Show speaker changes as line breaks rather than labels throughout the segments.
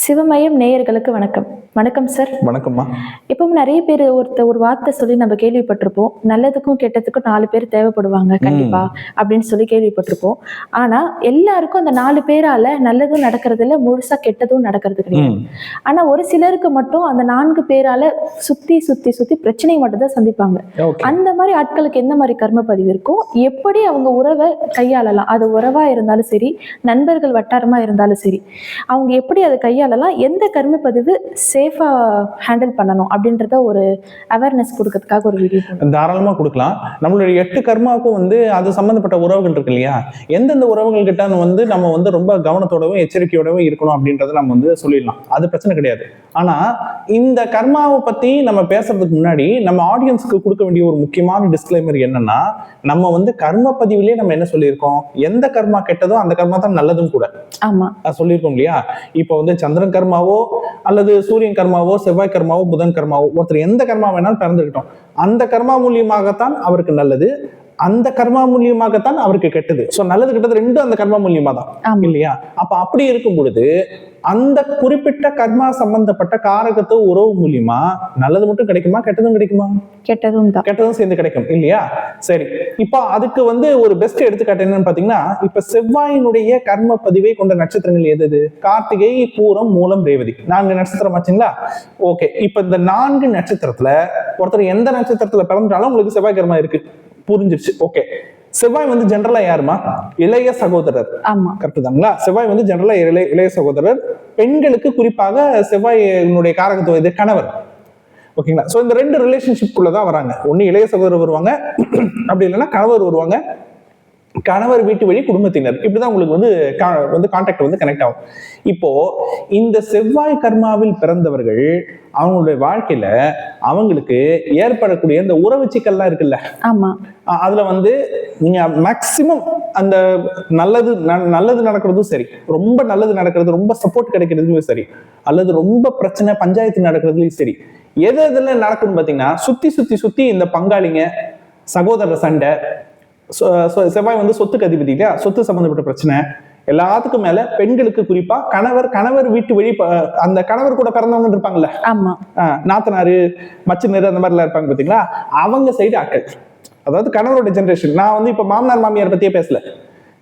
சிவமயம் நேயர்களுக்கு வணக்கம். வணக்கம் சார்
வணக்கம்மா.
இப்பவும் நிறைய பேர் ஒருத்த ஒரு வார்த்தை சொல்லி நம்ம கேள்விப்பட்டிருப்போம். நல்லதுக்கும் கெட்டதுக்கும் நாலு பேர் தேவைப்படுவாங்க கண்டிப்பா அப்படின்னு சொல்லி கேள்விப்பட்டிருப்போம். ஆனா எல்லாருக்கும் அந்த நாலு பேரால நல்லதும் நடக்கிறது இல்ல முழுசா கெட்டதும் நடக்கிறது கிடையாது. ஆனா ஒரு சிலருக்கு மட்டும் அந்த நான்கு பேரால சுத்தி சுத்தி சுத்தி பிரச்சனை மட்டும் தான் சந்திப்பாங்க. அந்த மாதிரி ஆட்களுக்கு எந்த மாதிரி கர்ம பதிவு இருக்கும் எப்படி அவங்க உறவை கையாளலாம். அது உறவா இருந்தாலும் சரி நண்பர்கள் வட்டாரமா இருந்தாலும் சரி அவங்க எப்படி அதை கையாளலாம் எந்த கர்ம பதிவு சேஃபாக ஹேண்டில் பண்ணணும் அப்படின்றத ஒரு அவேர்னஸ் கொடுக்கறதுக்காக ஒரு வீடியோ
தாராளமாக கொடுக்கலாம். நம்மளுடைய எட்டு கர்மாவுக்கும் வந்து அது சம்மந்தப்பட்ட உறவுகள் இருக்கு இல்லையா? எந்தெந்த உறவுகள் கிட்ட வந்து நம்ம வந்து ரொம்ப கவனத்தோடவும் எச்சரிக்கையோடவும் இருக்கணும் அப்படின்றத நம்ம வந்து சொல்லிடலாம். அது பிரச்சனை கிடையாது. ஆனா இந்த கர்மாவை பத்தி நம்ம பேசுறதுக்கு முன்னாடி நம்ம ஆடியன்ஸ்க்கு கொடுக்க வேண்டிய ஒரு முக்கியமான டிஸ்க்ளைமர் என்னன்னா நம்ம வந்து கர்ம பதிவிலே நம்ம என்ன சொல்லியிருக்கோம்? எந்த கர்மா கெட்டதோ அந்த கர்மா தான் நல்லதும் கூட.
ஆமா.
சொல்லியிருக்கோம் இல்லையா? இப்போ வந்து சந்திரன் கர்மாவோ அல்லது சூரியன் கர்மாவோ செவ்வாய் கர்மாவோ புதன் கர்மாவோ ஒருத்தர் எந்த கர்மா வேணாலும் பிறந்துக்கிட்டோம் அந்த கர்மா மூலியமாகத்தான் அவருக்கு நல்லது. அந்த கர்மா மூலியமாகத்தான் அவருக்கு கெட்டது. சோ நல்லது கெட்டது ரெண்டும் அந்த கர்மா மூலியமா தான் இல்லையா? அப்ப அப்படி இருக்கும் பொழுது அந்த குறிப்பிட்ட கர்மா சம்பந்தப்பட்ட காரகத்து உறவு மூலியமா நல்லது மட்டும் கிடைக்குமா கெட்டதும் கிடைக்குமா?
கெட்டதும் தான்.
கெட்டதும் சேர்ந்து கிடைக்கும் இல்லையா? சரி. இப்போ அதுக்கு வந்து ஒரு பெஸ்ட் எடுத்துக்காட்டு என்னன்னு பாத்தீங்கன்னா இப்ப செவ்வாயினுடைய கர்ம பதிவை கொண்ட நட்சத்திரங்கள் எது எது கார்த்திகை பூரம் மூலம் ரேவதி. நான்கு நட்சத்திரம் ஆச்சுங்களா? ஓகே இப்ப இந்த நான்கு நட்சத்திரத்துல ஒருத்தர் எந்த நட்சத்திரத்துல பிறந்தாலும் உங்களுக்கு செவ்வாய் கர்மா இருக்கு. புரிஞ்சிருச்சு. ஓகே செவ்வாய் வந்து ஜென்ரலா யாருமா? இளைய சகோதரர். கரெக்ட் தாங்களா? செவ்வாய் வந்து ஜெனரலா இளைய இளைய சகோதரர். பெண்களுக்கு குறிப்பாக செவ்வாயினுடைய காரகத்துவம் இது கணவர் ஓகேங்களா ஸோ இந்த ரெண்டு ரிலேஷன்ஷிப் தான் வராங்க. ஒன்று இளைய சகோதரர் வருவாங்க. அப்படி இல்லைன்னா கணவர் வருவாங்க. கணவர் வீட்டு வழி குடும்பத்தினர். இப்படிதான் உங்களுக்கு வந்து வந்து கான்டாக்ட் வந்து கனெக்ட் ஆகும். இப்போ இந்த செவ்வாய் கர்மாவில் பிறந்தவர்கள் அவங்களுடைய வாழ்க்கையில அவங்களுக்கு ஏற்படக்கூடிய இந்த உறவு சிக்கல்லாம் இருக்குல்ல? அதுல வந்து நீங்க மேக்சிமம் அந்த நல்லது நல்லது நடக்கிறதும் சரி ரொம்ப நல்லது நடக்கிறது ரொம்ப சப்போர்ட் கிடைக்கிறதும் சரி அல்லது ரொம்ப பிரச்சனை பஞ்சாயத்து நடக்கிறதுலயும் சரி எது எதுல நடக்கும்னு பாத்தீங்கன்னா சுத்தி சுத்தி சுத்தி இந்த பங்காளிங்க சகோதரர் சண்டை செவ்வாய் வந்து சொத்துக்கு அதிபதி இல்லையா? சொத்து சம்பந்தப்பட்ட பிரச்சனை எல்லாத்துக்கும் மேல பெண்களுக்கு குறிப்பா கணவர் கணவர் வீட்டு ப- அந்த கணவர் கூட பிறந்தவங்க இருப்பாங்கல்ல?
ஆமா.
ஆஹ் நாத்தனாரு மச்சினர் அந்த மாதிரிலாம் இருப்பாங்க பாத்தீங்களா? அவங்க சைடு ஆட்கள். அதாவது கணவரோட ஜெனரேஷன் நான் வந்து இப்ப மாமனார் மாமியார் பத்தியே பேசல.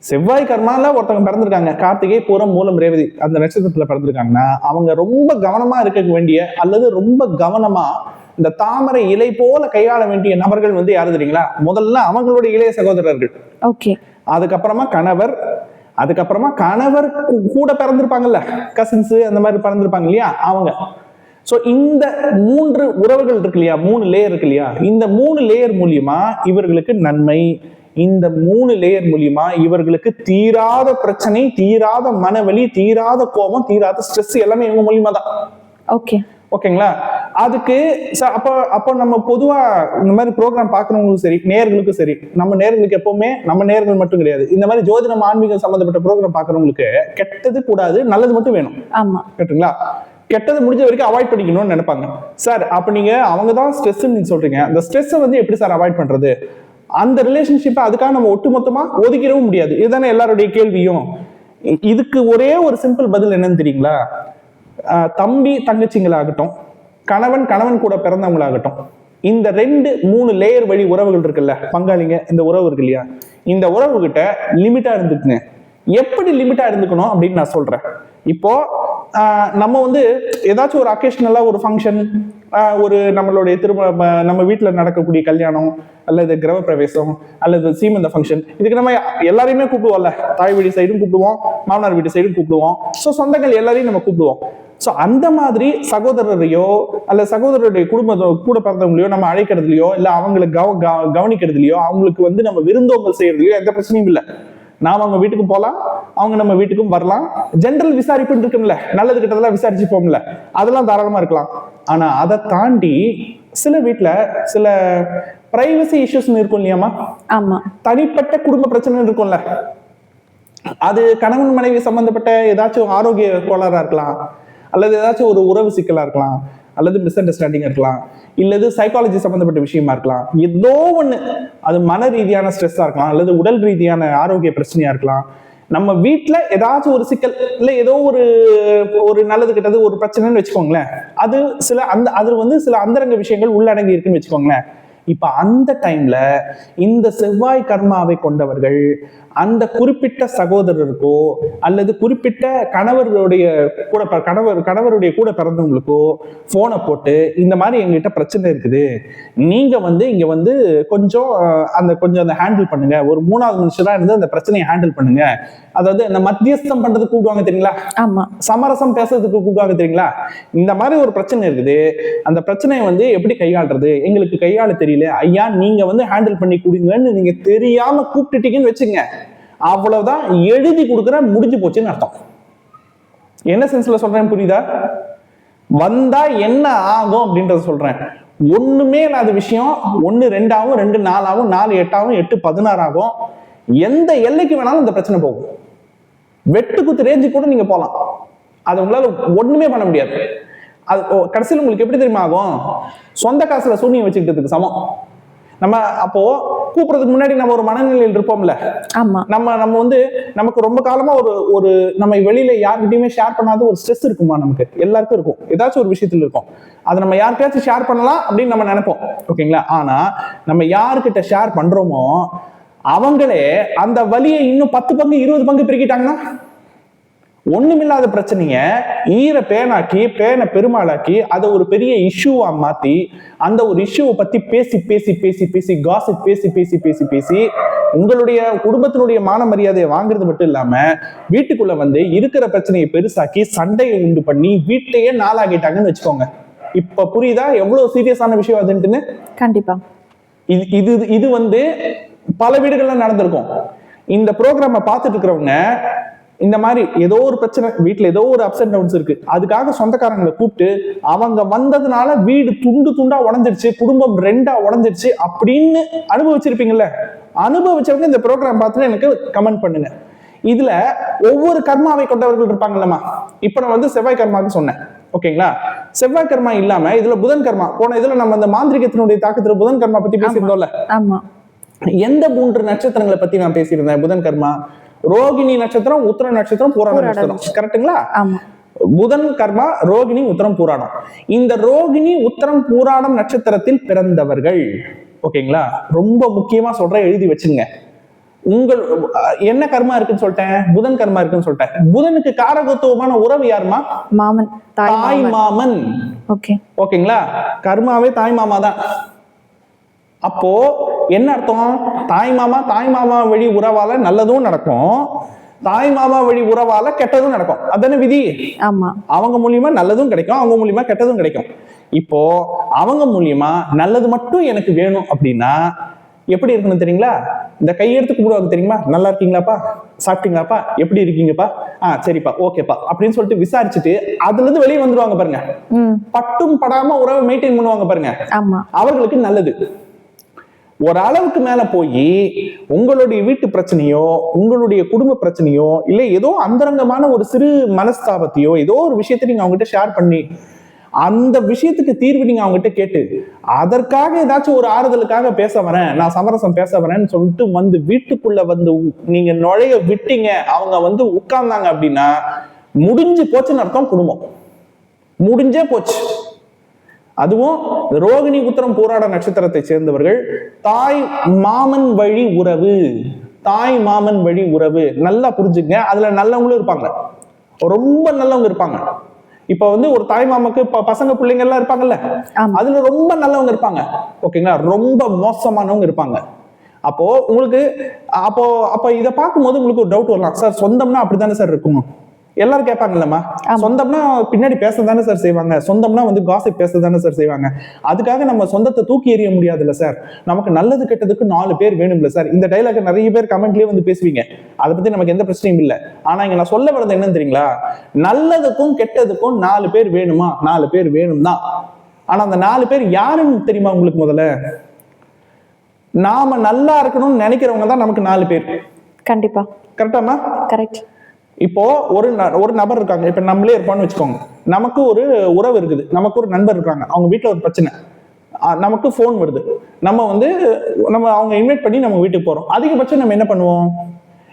செவ்வாய் கர்மால ஒருத்தவங்க பிறந்திருக்காங்க. கார்த்திகை பூரம் மூலம் ரேவதி அந்த நட்சத்திரத்துல பிறந்திருக்காங்கன்னா அவங்க ரொம்ப கவனமா இருக்க வேண்டிய அல்லது ரொம்ப கவனமா இந்த தாமரை இலை போல கையாள வேண்டிய நபர்கள் வந்து யாரு தெரியுங்களா? முதல்ல அவங்களுடைய இளைய சகோதரர்கள்.
ஓகே.
அதுக்கப்புறமா கணவர் அதுக்கப்புறமா கணவர் கூட பிறந்திருப்பாங்கல்ல கசின்ஸ் அந்த மாதிரி பிறந்திருப்பாங்க இல்லையா? அவங்க. சோ இந்த மூன்று உறவுகள் இருக்கு இல்லையா? மூணு லேயர் இருக்கு இல்லையா? இந்த மூணு லேயர் மூலியமா இவர்களுக்கு நன்மை. இந்த மூணு லேயர் மூலியமா இவர்களுக்கு தீராத பிரச்சனை தீராத மனவலி தீராத கோபம் தீராத ஸ்ட்ரெஸ் எல்லாமே இவங்க மூலியமா தான்.
ஓகே
ஓகேங்களா? அதுக்கு ச- அப்போ அப்போ நம்ம பொதுவா இந்த மாதிரி ப்ரோக்ராம் பார்க்குறவங்களுக்கும் சரி நேர்களுக்கும் சரி நம்ம நேர்களுக்கு எப்பவுமே நம்ம நேர்கள் மட்டும் கிடையாது. இந்த மாதிரி ஜோதிடம் ஆன்மீகம் சம்பந்தப்பட்ட ப்ரோக்ராம் பார்க்குறவங்களுக்கு கெட்டது கூடாது நல்லது மட்டும் வேணும்.
ஆமா.
கரெக்ட்டுங்களா? கெட்டது முடிஞ்ச வரைக்கும் அவாய்ட் பண்ணிக்கணும்னு நினைப்பாங்க. சார் அப்போ நீங்க அவங்க தான் ஸ்ட்ரெஸ் நீங்க சொல்றீங்க. அந்த ஸ்ட்ரெஸ்ஸை வந்து எப்படி சார் அவாய்ட் பண்றது? அந்த ரிலேஷன்ஷிப்பை அதுக்காக நம்ம ஒட்டுமொத்தமா ஒதுக்கிடவும் முடியாது. இதுதானே எல்லாருடைய கேள்வியும். இதுக்கு ஒரே ஒரு சிம்பிள் பதில் என்னன்னு தெரியுங்களா? தம்பி தங்கச்சிங்களாகட்டும் கணவன் கணவன் கூட பிறந்தவங்களாகட்டும் இந்த ரெண்டு மூணு லேயர் வழி உறவுகள் இருக்குல்ல? பங்காளிங்க இந்த உறவு இருக்கு இல்லையா? இந்த உறவு கிட்ட லிமிட்டா இருந்துக்குங்க. எப்படி லிமிட்டா இருந்துக்கணும் அப்படின்னு நான் சொல்றேன். இப்போ நம்ம வந்து ஏதாச்சும் ஒரு அக்கேஷனலாக ஒரு ஃபங்க்ஷன் ஒரு நம்மளுடைய திருமண நம்ம வீட்டில் நடக்கக்கூடிய கல்யாணம் அல்லது கிரக பிரவேசம் அல்லது சீமந்த ஃபங்க்ஷன் இதுக்கு நம்ம எல்லாரையுமே கூப்பிடுவோம்ல. தாய் வீடு சைடும் கூப்பிடுவோம் மாமனார் வீட்டு சைடும் கூப்பிடுவோம். ஸோ சொந்தங்கள் எல்லாரையும் நம்ம கூப்பிடுவோம். ஸோ அந்த மாதிரி சகோதரரையோ அல்ல சகோதரருடைய குடும்ப கூட பிறந்தவங்களையோ நம்ம அழைக்கிறதுலையோ இல்லை அவங்களை கவ கவ- கவனிக்கிறதுலையோ அவங்களுக்கு வந்து நம்ம விருந்தோம்பல் செய்யறதுலையோ எந்த பிரச்சனையும் இல்லை. நாம அவங்க வீட்டுக்கு போகலாம் அவங்க நம்ம வீட்டுக்கும் வரலாம். ஜென்ரல் விசாரிப்புன்னு இருக்கும்ல நல்லது கிட்டதெல்லாம் விசாரிச்சுப்போம்ல அதெல்லாம் தாராளமா இருக்கலாம். ஆனா அதை தாண்டி சில வீட்ல சில பிரைவசி இஷ்யூஸ்னு இருக்கும் இல்லையாமா
ஆமா.
தனிப்பட்ட குடும்ப பிரச்சனை இருக்கும்ல. அது கணவன் மனைவி சம்பந்தப்பட்ட ஏதாச்சும் ஆரோக்கிய கோளாறா இருக்கலாம் அல்லது ஏதாச்சும் ஒரு உறவு சிக்கலா இருக்கலாம். அல்லது மிஸ் அண்டர்ஸ்டாண்டிங் இருக்கலாம் இல்லது சைக்காலஜி சம்பந்தப்பட்ட விஷயமா இருக்கலாம். ஏதோ ஒண்ணு அது மன ரீதியான ஸ்ட்ரெஸ்ஸா இருக்கலாம் அல்லது உடல் ரீதியான ஆரோக்கிய பிரச்சனையா இருக்கலாம். நம்ம வீட்டில் ஏதாச்சும் ஒரு சிக்கல் இல்லை ஏதோ ஒரு ஒரு நல்லது கெட்டது ஒரு பிரச்சனைன்னு வச்சுக்கோங்களேன் அது சில அந்த அது வந்து சில அந்தரங்க விஷயங்கள் உள்ளடங்கி இருக்குன்னு வச்சுக்கோங்களேன். இப்போ அந்த டைம்ல இந்த செவ்வாய் கர்மாவை கொண்டவர்கள் அந்த குறிப்பிட்ட சகோதரருக்கோ அல்லது குறிப்பிட்ட கணவருடைய கூட கணவர் கணவருடைய கூட பிறந்தவங்களுக்கோ போனை போட்டு இந்த மாதிரி எங்ககிட்ட பிரச்சனை இருக்குது. நீங்க வந்து இங்க வந்து கொஞ்சம் அந்த கொஞ்சம் அந்த ஹேண்டில் பண்ணுங்க. ஒரு மூணாவது மனுஷரா இருந்து அந்த பிரச்சனையை ஹேண்டில் பண்ணுங்க. அதாவது இந்த மத்தியஸ்தம் பண்றதுக்கு கூப்பிடுவாங்க தெரியுங்களா?
ஆமா.
சமரசம் பேசுறதுக்கு கூப்பிடுவாங்க தெரியுங்களா? இந்த மாதிரி ஒரு பிரச்சனை இருக்குது. அந்த பிரச்சனையை வந்து எப்படி கையாளுறது? எங்களுக்கு கையாள தெரியல. ஐயா நீங்க வந்து ஹேண்டில் பண்ணி கொடுங்கன்னு நீங்க தெரியாம கூப்பிட்டுட்டீங்கன்னு வச்சுங்க அவ்வளவுதான் எழுதி கொடுக்குற முடிஞ்சு போச்சுன்னு அர்த்தம். என்ன சென்ஸ்ல சொல்றேன் புரியுதா? வந்தா என்ன ஆகும் அப்படின்றத சொல்றேன். ஒண்ணுமே இல்லாத விஷயம். ஒண்ணு ரெண்டாவும் ரெண்டு நாலாவும் நாலு எட்டாவும் எட்டு பதினாறாகும். எந்த எல்லைக்கு வேணாலும் இந்த பிரச்சனை போகும். வெட்டு குத்து ரேஞ்சு கூட நீங்க போகலாம் அது உங்களால ஒண்ணுமே பண்ண முடியாது. அது ஓ, கடைசியில் உங்களுக்கு எப்படி தெரியுமா ஆகும்? சொந்த காசுல சூனியம் வச்சுக்கிட்டதுக்கு சமம். நம்ம அப்போ கூப்பிடுறதுக்கு முன்னாடி நம்ம ஒரு மனநிலையில் இருப்போம்ல.
ஆமா.
நம்ம நம்ம வந்து நமக்கு ரொம்ப காலமா ஒரு ஒரு நம்ம வெளியில யார்கிட்டயுமே ஷேர் பண்ணாத ஒரு ஸ்ட்ரெஸ் இருக்குமா நமக்கு? எல்லாருக்கும் இருக்கும். ஏதாச்சும் ஒரு விஷயத்துல இருக்கும். அதை நம்ம யார்கிட்டயாச்சும் ஷேர் பண்ணலாம் அப்படின்னு நம்ம நினைப்போம். ஓகேங்களா? ஆனா நம்ம யார்கிட்ட ஷேர் பண்றோமோ அவங்களே அந்த வலியை இன்னும் பத்து பங்கு இருபது பங்கு பெருக்கிட்டாங்கன்னா ஒண்ணுமில்லாத பிரச்சனைய ஈர பேனாக்கி பேனை பெருமாளாக்கி அதை ஒரு பெரிய இஷ்யூவா மாத்தி அந்த ஒரு இஷ்யூவை பத்தி பேசி பேசி பேசி பேசி காசிப் பேசி பேசி பேசி பேசி உங்களுடைய குடும்பத்தினுடைய மான மரியாதையை வாங்குறது மட்டும் இல்லாம வீட்டுக்குள்ள வந்து இருக்கிற பிரச்சனையை பெருசாக்கி சண்டையை உண்டு பண்ணி வீட்டையே நாளாகிட்டாங்கன்னு வச்சுக்கோங்க. இப்ப புரியுதா? எவ்வளவு சீரியஸான விஷயம் அதுன்ட்டுன்னு?
கண்டிப்பா.
இது இது இது வந்து பல வீடுகள்ல நடந்திருக்கும். இந்த ப்ரோக்ராமை பார்த்துட்டு இருக்கிறவங்க இந்த மாதிரி ஏதோ ஒரு பிரச்சனை வீட்ல ஏதோ ஒரு அப்ஸ் அண்ட் டவுன்ஸ் இருக்கு. அதுக்காக சொந்தக்காரங்களை கூப்பிட்டு அவங்க வந்ததுனால வீடு துண்டு துண்டா உடஞ்சிருச்சு குடும்பம் ரெண்டா உடஞ்சிருச்சு அப்படின்னு அனுபவிச்சிருப்பீங்கல்ல. அனுபவிச்சவங்க இந்த ப்ரோக்ராம் பார்த்துட்டு எனக்கு கமெண்ட் பண்ணுங்க. இதுல ஒவ்வொரு கர்மாவை கொண்டவர்கள் இருப்பாங்கல்லம்மா. இப்ப நான் வந்து செவ்வாய் கர்மாவுக்கு சொன்னேன். ஓகேங்களா? செவ்வாய் கர்மா இல்லாம இதுல புதன் கர்மா. போன இதுல நம்ம அந்த மாந்திரிகத்தினுடைய தாக்கத்துல புதன் கர்மா பத்தி பேசியிருந்தோம்ல.
ஆமா.
எந்த மூன்று நட்சத்திரங்களை பத்தி நான் பேசியிருந்தேன்? புதன் கர்மா ரோகிணி நட்சத்திரம் உத்தர நட்சத்திரம் பூராட நட்சத்திரம். கரெக்ட்டுங்களா?
ஆமா.
புதன் கர்மா ரோகிணி உத்தரம் பூராடம் இந்த ரோகிணி உத்தரம் பூராடம் நட்சத்திரத்தில் பிறந்தவர்கள். ஓகேங்களா? ரொம்ப முக்கியமா சொல்றேன் எழுதி வச்சுங்க உங்கள் என்ன கர்மா இருக்குன்னு சொல்லிட்டேன்? புதன் கர்மா இருக்குன்னு சொல்லிட்டேன். புதனுக்கு காரகத்துவமான உறவு யாருமா
மாமன் தாய் மாமன். ஓகே.
ஓகேங்களா? கர்மாவே தாய் மாமா தான் அப்போ என்ன அர்த்தம்? தாய் மாமா தாய் மாமா வழி உறவால நல்லதும் நடக்கும். தாய் மாமா வழி உறவால கெட்டதும் நடக்கும். அதானே விதி?
ஆமா.
அவங்க மூலியமா நல்லதும் கிடைக்கும் அவங்க மூலியமா கெட்டதும் கிடைக்கும். இப்போ அவங்க மூலியமா நல்லது மட்டும் எனக்கு வேணும் அப்படின்னா எப்படி இருக்கணும் தெரியுங்களா? இந்த கையெடுத்து கும்பிடுவாங்க தெரியுமா? நல்லா இருக்கீங்களாப்பா? சாப்பிட்டீங்களாப்பா? எப்படி இருக்கீங்கப்பா? ஆ சரிப்பா ஓகேப்பா அப்படின்னு சொல்லிட்டு விசாரிச்சுட்டு அதுல இருந்து வெளியே வந்துருவாங்க பாருங்க. பட்டும் படாம உறவை மெயின்டைன் பண்ணுவாங்க பாருங்க. அவர்களுக்கு நல்லது. ஒரு அளவுக்கு மேல போய் உங்களுடைய வீட்டு பிரச்சனையோ உங்களுடைய குடும்ப பிரச்சனையோ இல்லை ஏதோ அந்தரங்கமான ஒரு சிறு மனஸ்தாபத்தையோ ஏதோ ஒரு விஷயத்தை நீங்க அவங்ககிட்ட ஷேர் பண்ணி அந்த விஷயத்துக்கு தீர்வு நீங்க அவங்ககிட்ட கேட்டு அதற்காக ஏதாச்சும் ஒரு ஆறுதலுக்காக பேச வரேன் நான் சமரசம் பேச வரேன்னு சொல்லிட்டு வந்து வீட்டுக்குள்ள வந்து நீங்க நுழைய விட்டீங்க அவங்க வந்து உட்கார்ந்தாங்க அப்படின்னா முடிஞ்சு போச்சுன்னு அர்த்தம் குடும்பம். முடிஞ்சே போச்சு. அதுவும் ரோகிணி உத்தரம் போராட நட்சத்திரத்தை சேர்ந்தவர்கள் தாய் மாமன் வழி உறவு தாய் மாமன் வழி உறவு நல்லா புரிஞ்சுங்க அதுல நல்லவங்களும் இருப்பாங்க. ரொம்ப நல்லவங்க இருப்பாங்க. இப்ப வந்து ஒரு தாய் மாமாக்கு பசங்க பிள்ளைங்க எல்லாம் இருப்பாங்கல்ல அதுல ரொம்ப நல்லவங்க இருப்பாங்க. ஓகேங்களா? ரொம்ப மோசமானவங்க இருப்பாங்க. அப்போ உங்களுக்கு அப்போ அப்ப இதை பார்க்கும்போது உங்களுக்கு ஒரு டவுட் வரலாம். சார் சொந்தம்னா அப்படித்தானே சார் இருக்கும்? எல்லாரும் கேட்பாங்கல்லம்மா. சொந்தம்னா பின்னாடி பேச தானே சார் செய்வாங்க. சொந்தம்னா வந்து காசிப் பேச தானே சார் செய்வாங்க. அதுக்காக நம்ம சொந்தத்தை தூக்கி எறிய முடியாதுல்ல சார் நமக்கு நல்லது கெட்டதுக்கு நாலு பேர் வேணும்ல சார் இந்த டைலாக் நிறைய பேர் கமெண்ட்லயே வந்து பேசுவீங்க. அதை பத்தி நமக்கு எந்த பிரச்சனையும் இல்லை. ஆனா இங்க நான் சொல்ல வரது என்னன்னு தெரியுங்களா? நல்லதுக்கும் கெட்டதுக்கும் நாலு பேர் வேணுமா? நாலு பேர் வேணும் தான் ஆனா அந்த நாலு பேர் யாருன்னு தெரியுமா உங்களுக்கு முதல்ல? நாம நல்லா இருக்கணும்னு நினைக்கிறவங்க தான் நமக்கு நாலு பேர்.
கண்டிப்பா.
கரெக்டாமா
கரெக்ட்
இப்போ ஒரு ஒரு நபர் இருக்காங்க. இப்ப நம்மளே இருப்போம்னு வச்சுக்கோங்க. நமக்கு ஒரு உறவு இருக்குது. நமக்கு ஒரு நண்பர் இருக்காங்க. அவங்க வீட்ல ஒரு பிரச்சனை. நமக்கு ஃபோன் வருது. நம்ம வந்து நம்ம அவங்க இன்வைட் பண்ணி நம்ம வீட்டுக்கு போறோம். அதிகபட்சம் நம்ம என்ன பண்ணுவோம்?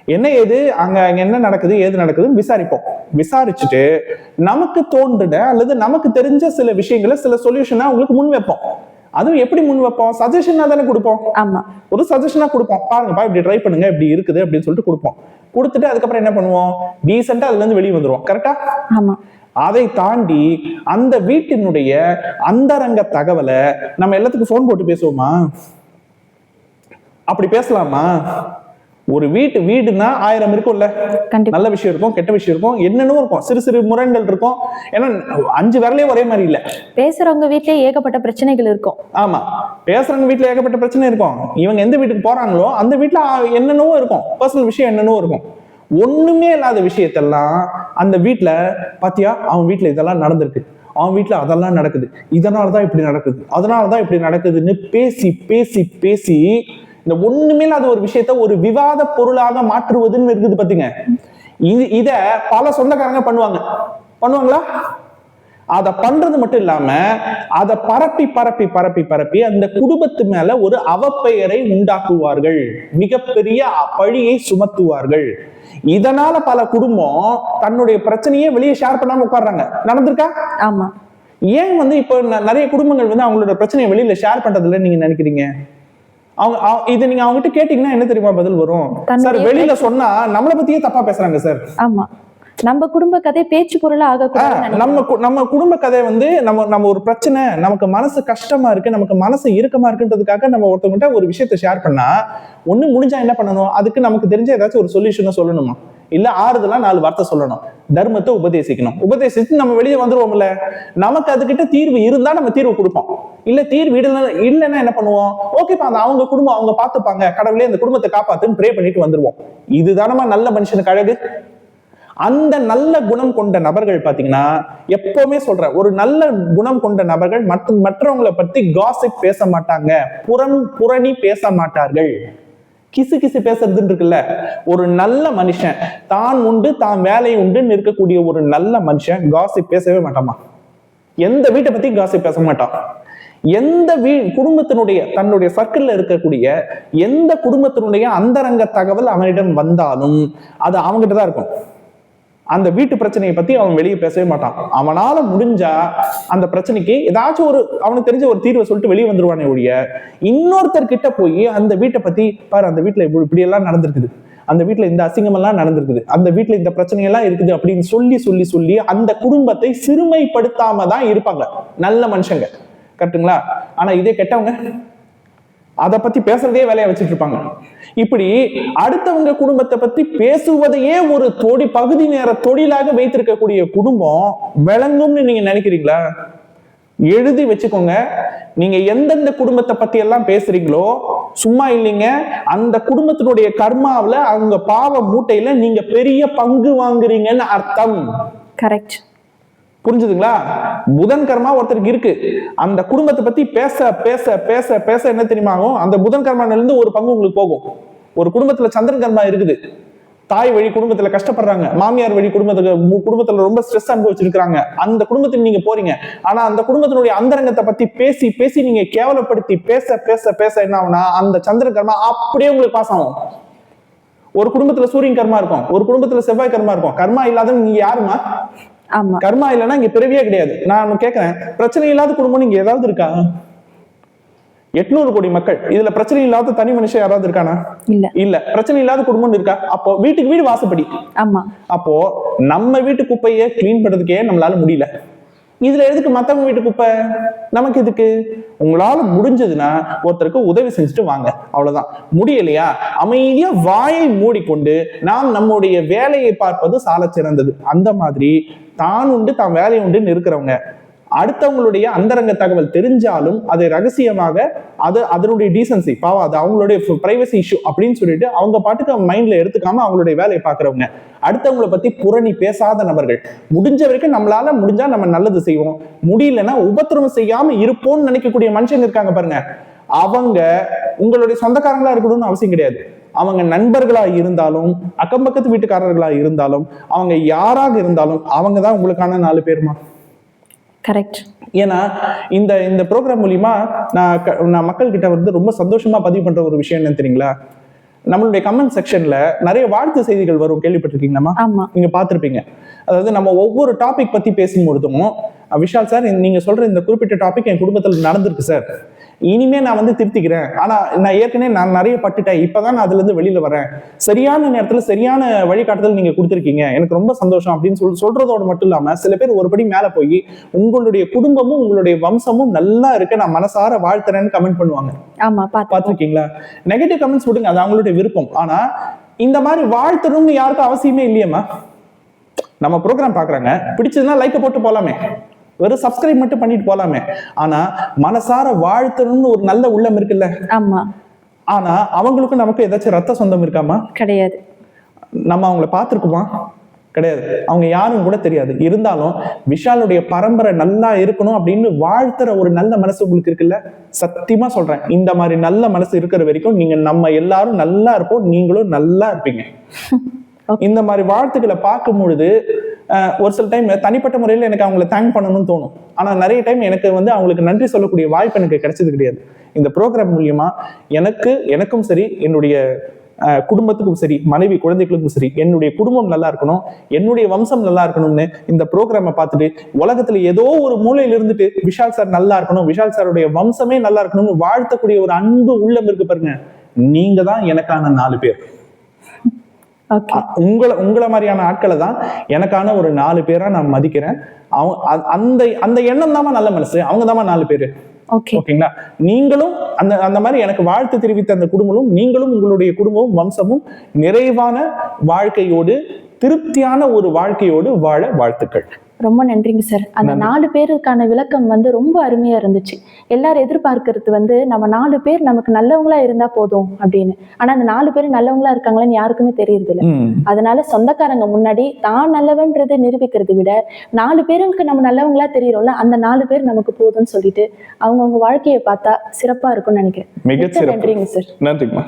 என்ன ஏது? அங்க அங்க என்ன நடக்குது? ஏது நடக்குதுன்னு விசாரிப்போம். விசாரிச்சுட்டு நமக்கு தோன்றுட அல்லது நமக்கு தெரிஞ்ச சில விஷயங்களை சில சொல்யூஷனா உங்களுக்கு முன் வைப்போம். அதுவும் எப்படி முன் வைப்போம்? சஜஷனா தானே கொடுப்போம்.
ஆமா.
ஒரு சஜஷனா கொடுப்போம். பாருங்கப்பா இப்படி ட்ரை பண்ணுங்க. இப்படி இருக்குது அப்படின்னு சொல்லிட்டு கொடுப்போம். கொடுத்துட்டு அதுக்கப்புறம் என்ன பண்ணுவோம்? டீசெண்டா அதுல இருந்து வெளியே வந்துருவோம். கரெக்டா
ஆமா.
அதை தாண்டி அந்த வீட்டினுடைய அந்தரங்க தகவலை நம்ம எல்லாத்துக்கும் ஃபோன் போட்டு பேசுவோமா? அப்படி பேசலாமா? ஒரு வீட்டு வீடுனா ஆயிரம் இருக்கும்ல.
கண்டிப்பா.
நல்ல விஷயம் இருக்கும் கெட்ட விஷயம் இருக்கும் என்னென்னவோ இருக்கும். சிறு சிறு முரண்கள் இருக்கும். ஏன்னா அஞ்சு விரலே ஒரே மாதிரி இல்ல.
பேசுறவங்க வீட்லயே ஏகப்பட்ட பிரச்சனைகள் இருக்கும்.
ஆமா. பேசுறவங்க வீட்ல ஏகப்பட்ட பிரச்சனை இருக்கும். இவங்க எந்த வீட்டுக்கு போறாங்களோ அந்த வீட்ல ஆ- என்னென்னவோ இருக்கும். பர்சனல் விஷயம் என்னென்னவோ இருக்கும். ஒண்ணுமே இல்லாத விஷயத்தெல்லாம் அந்த வீட்ல பாத்தியா? அவன் வீட்ல இதெல்லாம் நடந்திருக்கு. அவன் வீட்ல அதெல்லாம் நடக்குது. இதனால தான் இப்படி நடக்குது. அதனால தான் இப்படி நடக்குதுன்னு பேசி பேசி பேசி இந்த ஒண்ணுமே இல்லாத ஒரு விஷயத்த ஒரு விவாத பொருளாக மாற்றுவதுன்னு இருக்குது பாத்தீங்க. இது இத பல சொந்தக்காரங்க பண்ணுவாங்க. பண்ணுவாங்களா? அத பண்றது மட்டும் இல்லாம அத பரப்பி பரப்பி பரப்பி பரப்பி அந்த குடும்பத்து மேல ஒரு அவப்பெயரை உண்டாக்குவார்கள். மிகப்பெரிய பழியை சுமத்துவார்கள். இதனால பல குடும்பம் தன்னுடைய பிரச்சனையே வெளியே ஷேர் பண்ணாம உட்கார்றாங்க. நடந்திருக்கா?
ஆமா.
ஏன் வந்து இப்போ நிறைய குடும்பங்கள் வந்து அவங்களோட பிரச்சனையை வெளியில ஷேர் பண்றதுல நீங்க நினைக்கிறீங்க? அவங்க அவ- இது நீங்க அவங்ககிட்ட கேட்டீங்கன்னா என்ன தெரியுமா பதில் வரும்? சார் வெளியில சொன்னா நம்மளை பத்தியே தப்பா பேசுறாங்க சார்.
ஆமா. நம்ம குடும்ப கதை பேச்சு பொருளா ஆகக்கூடாது
நம்ம நம்ம குடும்ப கதை வந்து நம்ம நம்ம ஒரு பிரச்சனை நமக்கு மனசு கஷ்டமா இருக்கு நமக்கு மனசு இறுக்கமா இருக்குன்றதுக்காக நம்ம ஒருத்தவங்கிட்ட ஒரு விஷயத்த ஷேர் பண்ணா ஒண்ணு முடிஞ்சா என்ன பண்ணணும்? அதுக்கு நமக்கு தெரிஞ்ச ஏதாச்சும் ஒரு சொல்யூஷனை சொல்லணுமா? இல்ல ஆறுதலா நாலு வார்த்தை சொல்லணும். தர்மத்தை உபதேசிக்கணும். உபதேசிச்சு நம்ம வெளியே வந்துருவோம்ல. நமக்கு அதுகிட்ட தீர்வு இருந்தா நம்ம தீர்வு கொடுப்போம். இல்ல தீர்வு இல்லைன்னா இல்லைன்னா என்ன பண்ணுவோம்? ஓகேப்பா அந்த அவங்க குடும்பம் அவங்க பார்த்துப்பாங்க. கடவுளே அந்த குடும்பத்தை காப்பாத்துன்னு ப்ரே பண்ணிட்டு வந்துருவோம். இதுதானமா நல்ல மனுஷனுக்கு அழகு? அந்த நல்ல குணம் கொண்ட நபர்கள் பார்த்தீங்கன்னா எப்பவுமே சொல்ற ஒரு நல்ல குணம் கொண்ட நபர்கள் மற்ற மற்றவங்களை பத்தி காசிப் பேச மாட்டாங்க. புறம் புரணி பேச மாட்டார்கள். கிசு கிசு பேசுறதுன்னு இருக்குல்ல ஒரு நல்ல மனுஷன் தான் உண்டு தான் வேலை உண்டுன்னு இருக்கக்கூடிய ஒரு நல்ல மனுஷன் காசிப் பேசவே மாட்டாமா? எந்த வீட்டை பத்தி காசிப் பேச மாட்டான்? எந்த வீ குடும்பத்தினுடைய தன்னுடைய சர்க்கிள்ல இருக்கக்கூடிய எந்த குடும்பத்தினுடைய அந்தரங்க தகவல் அவனிடம் வந்தாலும் அது அவங்ககிட்ட தான் இருக்கும். அந்த வீட்டு பிரச்சனையை பத்தி அவன் வெளியே பேசவே மாட்டான். அவனால முடிஞ்சா அந்த பிரச்சனைக்கு ஏதாச்சும் ஒரு அவனுக்கு தெரிஞ்ச ஒரு தீர்வை சொல்லிட்டு வெளியே வந்துருவானே ஒழிய இன்னொருத்தர் கிட்ட போய் அந்த வீட்டை பத்தி பாரு அந்த வீட்டுல இப்படி இப்படி எல்லாம் நடந்திருக்குது. அந்த வீட்டுல இந்த அசிங்கமெல்லாம் நடந்திருக்குது. அந்த வீட்டுல இந்த பிரச்சனையெல்லாம் இருக்குது அப்படின்னு சொல்லி சொல்லி சொல்லி அந்த குடும்பத்தை சிறுமைப்படுத்தாம தான் இருப்பாங்க. நல்ல மனுஷங்க. கரெக்ட்டுங்களா? ஆனா இதே கெட்டவங்க அதை பத்தி பேசுறதே வேலையா வச்சுட்டு இருப்பாங்க இப்படி அடுத்தவங்க குடும்பத்தை பத்தி பேசுவதையே ஒரு தொடி பகுதி நேர தொழிலாக வைத்திருக்கக்கூடிய குடும்பம் விளங்கும்னு நீங்க நினைக்கிறீங்களா? எழுதி வச்சுக்கோங்க. நீங்க எந்தெந்த குடும்பத்தை பத்தி எல்லாம் பேசுறீங்களோ சும்மா இல்லைங்க. அந்த குடும்பத்தினுடைய கர்மாவில அவங்க பாவ மூட்டையில நீங்க பெரிய பங்கு வாங்குறீங்கன்னு அர்த்தம்.
கரெக்ட்
புரிஞ்சுதுங்களா? புதன் கர்மா ஒருத்தருக்கு இருக்கு. அந்த குடும்பத்தை பத்தி பேச பேச பேச பேச என்ன தெரியுமா ஆகும்? அந்த புதன் கர்மால இருந்து ஒரு பங்கு உங்களுக்கு போகும். ஒரு குடும்பத்துல சந்திரன் கர்மா இருக்குது. தாய் வழி குடும்பத்துல கஷ்டப்படுறாங்க. மாமியார் வழி குடும்பத்துக்கு மு- குடும்பத்துல ரொம்ப ஸ்ட்ரெஸ் அனுபவிச்சிருக்காங்க அந்த குடும்பத்துக்கு நீங்க போறீங்க. ஆனா அந்த குடும்பத்தினுடைய அந்தரங்கத்தை பத்தி பேசி பேசி நீங்க கேவலப்படுத்தி பேச பேச பேச என்ன ஆகும்னா அந்த சந்திரன் கர்மா அப்படியே உங்களுக்கு பாஸ் ஆகும். ஒரு குடும்பத்துல சூரியன் கர்மா இருக்கும். ஒரு குடும்பத்துல செவ்வாய் கர்மா இருக்கும். கர்மா இல்லாத நீங்க யாருமா கர்மா இல்லைன்னா இங்க பிறவியே கிடையாது. நான் கேட்கிறேன் பிரச்சனை இல்லாத குடும்பம் இங்க ஏதாவது இருக்கா? எட்நூறு கோடி மக்கள். இதுல பிரச்சனை இல்லாத தனி மனுஷன் யாராவது இருக்கானா?
இல்ல.
இல்ல. பிரச்சனை இல்லாத குடும்பம் இருக்கா? அப்போ வீட்டுக்கு வீடு வாசப்படி.
ஆமா.
அப்போ நம்ம வீட்டு குப்பையை க்ளீன் பண்றதுக்கே நம்மளால முடியல. இதுல எதுக்கு மத்தவங்க வீட்டு குப்பை? நமக்கு எதுக்கு? உங்களால முடிஞ்சதுன்னா ஒருத்தருக்கு உதவி செஞ்சுட்டு வாங்க. அவ்வளவுதான். முடியலையா? அமைதியா வாயை மூடிக்கொண்டு நாம் நம்முடைய வேலையை பார்ப்பது சால சிறந்தது அந்த மாதிரி தான் உண்டு தான் வேலை உண்டுன்னு இருக்கிறவங்க. அடுத்தவங்களுடைய அந்தரங்க தகவல் தெரிஞ்சாலும் அதை ரகசியமாக அது அதனுடைய டீசன்சி பாவம் அது அவங்களுடைய பிரைவசி இஷ்யூ அப்படின்னு சொல்லிட்டு அவங்க பாட்டுக்கு மைண்ட்ல எடுத்துக்காம அவங்களுடைய வேலையை பார்க்குறவங்க. அடுத்தவங்களை பத்தி புரணி பேசாத நபர்கள். முடிஞ்ச வரைக்கும் நம்மளால முடிஞ்சா நம்ம நல்லது செய்வோம். முடியலன்னா உபத்திரவம் செய்யாம இருப்போம்னு நினைக்கக்கூடிய மனுஷங்க இருக்காங்க பாருங்க. அவங்க உங்களுடைய சொந்தக்காரங்களா இருக்கணும்னு அவசியம் கிடையாது. அவங்க நண்பர்களா இருந்தாலும் அக்கம் பக்கத்து வீட்டுக்காரர்களா இருந்தாலும் அவங்க யாராக இருந்தாலும் அவங்க தான் உங்களுக்கான நாலு பேருமா?
கரெக்ட்
ஏன்னா இந்த இந்த ப்ரோக்ராம் மூலியமா நான் நான் மக்கள் கிட்ட வந்து ரொம்ப சந்தோஷமா பதிவு பண்ற ஒரு விஷயம் என்னன்னு தெரியுங்களா? நம்மளுடைய கமெண்ட் செக்ஷன்ல நிறைய வாழ்த்து செய்திகள் வரும். கேள்விப்பட்டிருக்கீங்களாமா
ஆமா.
நீங்க பார்த்திருப்பீங்க. அதாவது நம்ம ஒவ்வொரு டாபிக் பத்தி பேசும்பொழுதும் விஷால் சார் நீங்க சொல்ற இந்த குறிப்பிட்ட டாபிக் என் குடும்பத்துல நடந்திருக்கு சார் இனிமே நான் வந்து திருத்திக்கிறேன். ஆனா நான் ஏற்கனவே நான் நிறைய பட்டுட்டேன். இப்பதான் நான் அதுல இருந்து வெளியில வரேன். சரியான நேரத்துல சரியான வழிகாட்டுதல் நீங்க கொடுத்துருக்கீங்க. எனக்கு ரொம்ப சந்தோஷம் அப்படின்னு சொல்லி சொல்றதோட மட்டும் இல்லாம சில பேர் ஒரு படி மேல போய் உங்களுடைய குடும்பமும் உங்களுடைய வம்சமும் நல்லா இருக்க நான் மனசார வாழ்த்துறேன்னு கமெண்ட் பண்ணுவாங்க.
ஆமா
பார்த்திருக்கீங்களா நெகட்டிவ் கமெண்ட்ஸ் விடுங்க அது அவங்களுடைய விருப்பம். ஆனா இந்த மாதிரி வாழ்த்தணும்னு யாருக்கும் அவசியமே இல்லையேம்மா. நம்ம ப்ரோக்ராம் பாக்குறாங்க. பிடிச்சதுன்னா லைக்கை போட்டு போலாமே. வெறும் சப்ஸ்கிரைப் மட்டும் பண்ணிட்டு போலாமே. ஆனா மனசார வாழ்த்தணும்னு ஒரு நல்ல உள்ளம் இருக்குல்ல?
ஆமா.
ஆனா அவங்களுக்கும் நமக்கு ஏதாச்சும் ரத்த சொந்தம் இருக்காமா?
கிடையாது.
நம்ம அவங்கள பார்த்துருக்குமா? கிடையாது. அவங்க யாரும் கூட தெரியாது. இருந்தாலும் விஷாலுடைய பரம்பரை நல்லா இருக்கணும் அப்படின்னு வாழ்த்துற ஒரு நல்ல மனசு உங்களுக்கு இருக்குல்ல? சத்தியமா சொல்றேன். இந்த மாதிரி நல்ல மனசு இருக்கிற வரைக்கும் நீங்க நம்ம எல்லாரும் நல்லா இருப்போம். நீங்களும் நல்லா இருப்பீங்க. இந்த மாதிரி வாழ்த்துக்களை பார்க்கும் பொழுது ஒரு சில டைம் தனிப்பட்ட முறையில் எனக்கு அவங்கள தேங்க் பண்ணணும்னு தோணும். ஆனால் நிறைய டைம் எனக்கு வந்து அவங்களுக்கு நன்றி சொல்லக்கூடிய வாய்ப்பு எனக்கு கிடைச்சது கிடையாது. இந்த ப்ரோக்ராம் மூலியமா எனக்கு எனக்கும் சரி என்னுடைய குடும்பத்துக்கும் சரி மனைவி குழந்தைகளுக்கும் சரி என்னுடைய குடும்பம் நல்லா இருக்கணும் என்னுடைய வம்சம் நல்லா இருக்கணும்னு இந்த ப்ரோக்ராமை பார்த்துட்டு உலகத்துல ஏதோ ஒரு மூலையில இருந்துட்டு விஷால் சார் நல்லா இருக்கணும் விஷால் சாருடைய வம்சமே நல்லா இருக்கணும்னு வாழ்த்தக்கூடிய ஒரு அன்பு உள்ளம் இருக்கு பாருங்க. நீங்க தான் எனக்கான நாலு பேர். உங்களை உங்களை மாதிரியான ஆட்களை தான் எனக்கான ஒரு நாலு பேரா நான் மதிக்கிறேன். அவங்க அந்த அந்த எண்ணம் தாமா நல்ல மனசு. அவங்க தாமா நாலு பேரு.
ஓகே
ஓகேங்களா? நீங்களும் அந்த அந்த மாதிரி எனக்கு வாழ்த்து தெரிவித்த அந்த குடும்பமும் நீங்களும் உங்களுடைய குடும்பமும் வம்சமும் நிறைவான வாழ்க்கையோடு திருப்தியான ஒரு வாழ்க்கையோடு வாழ வாழ்த்துக்கள்.
ரொம்ப நன்றிங்க சார் அந்த நாலு பேருக்கான விளக்கம் வந்து ரொம்ப அருமையா இருந்துச்சு. எல்லாரும் எதிர்பார்க்கறது வந்து நம்ம நாலு பேர் நமக்கு நல்லவங்களா இருந்தா போதும் அப்படின்னு. ஆனா அந்த நாலு பேர் நல்லவங்களா இருக்காங்களான்னு யாருக்குமே தெரியறது இல்ல
ம்.
அதனால சொந்தக்காரங்க முன்னாடி தான் நல்லவன்றதை நிரூபிக்கிறதை விட நாலு பேருக்கு நம்ம நல்லவங்களா தெரியறோம்ல அந்த நாலு பேர் நமக்கு போதும்னு சொல்லிட்டு அவங்கவுங்க வாழ்க்கையை பார்த்தா சிறப்பா இருக்கும்னு நினைக்கிறேன். நன்றிங்க சார்
நன்றிங்கம்மா.